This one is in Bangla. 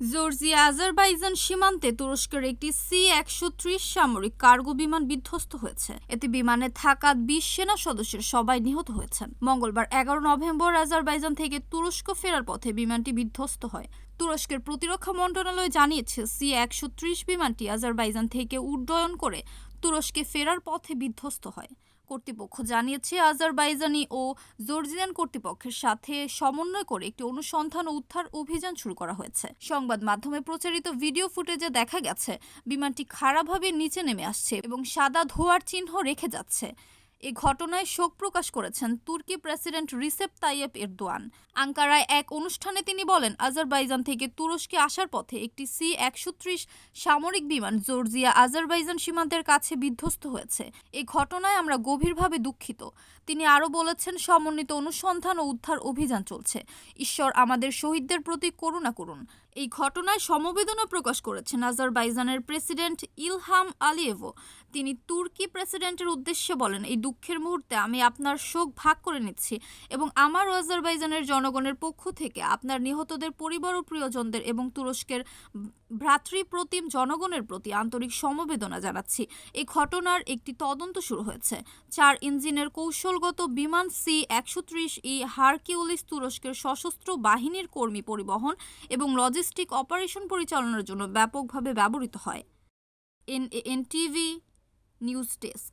জর্জিয়া, আজারবাইজান সীমান্তে তুরস্কের একটি সি একশো ত্রিশ সামরিক কার্গো বিমান বিধ্বস্ত হয়েছে। এতে বিমানে থাকা বিশ সেনা সদস্যের সবাই নিহত হয়েছেন। মঙ্গলবার এগারো নভেম্বর আজারবাইজান থেকে তুরস্ক ফেরার পথে বিমানটি বিধ্বস্ত হয়। তুরস্কের প্রতিরক্ষা মন্ত্রণালয় জানিয়েছে সি একশো ত্রিশ বিমানটি আজারবাইজান থেকে উড্ডয়ন করে তুরস্কে ফেরার পথে বিধ্বস্ত হয়। কর্তৃপক্ষ জানিয়েছে, আজারবাইজানি ও জর্জিয়ান কর্তৃপক্ষের সাথে সমন্বয় করে একটি অনুসন্ধান ও উদ্ধার অভিযান শুরু করা হয়েছে। সংবাদ মাধ্যমে প্রচারিত ভিডিও ফুটেজে দেখা গেছে, বিমানটি খারাপভাবে নিচে নেমে আসছে এবং সাদা ধোয়ার চিহ্ন রেখে যাচ্ছে। এ ঘটনায় শোক প্রকাশ করেছেন তুর্কি প্রেসিডেন্ট রিসেপ তাইয়েপ এরদোয়ান। আঙ্কারায় এক অনুষ্ঠানে তিনি বলেন, আজারবাইজান থেকে তুরস্কে আসার পথে একটি সি একশো ত্রিশ সামরিক বিমান জর্জিয়া আজারবাইজান সীমান্তের কাছে বিধ্বস্ত হয়েছে। এ ঘটনায় আমরা গভীরভাবে দুঃখিত। তিনি আরও বলেছেন, সমন্বিত অনুসন্ধান ও উদ্ধার অভিযান চলছে। ঈশ্বর আমাদের শহীদদের প্রতি করুণা করুন। এই ঘটনায় সমবেদনা প্রকাশ করেছেন আজারবাইজানের প্রেসিডেন্ট ইলহাম আলিয়েভো। তিনি তুর্কি প্রেসিডেন্টের উদ্দেশ্যে বলেন, এই দুঃখের মুহূর্তে আমি আপনার শোক ভাগ করে নিচ্ছি এবং আমার আজারবাইজানের জনগণের পক্ষ থেকে আপনার নিহতদের পরিবার ও প্রিয়জনদের এবং তুরস্কের ভ্রাতৃপ্রতিম জনগণের প্রতি আন্তরিক সমবেদনা জানাচ্ছি। এই ঘটনার একটি তদন্ত শুরু হয়েছে, চার ইঞ্জিনের কৌশলগত বিমান সি একশো ত্রিশ ই হারকিউলিস তুরস্কের সশস্ত্র বাহিনীর কর্মী পরিবহন এবং লজিস্টিক অপারেশন পরিচালনার জন্য ব্যাপকভাবে ব্যবহৃত হয়। N N TV news desk.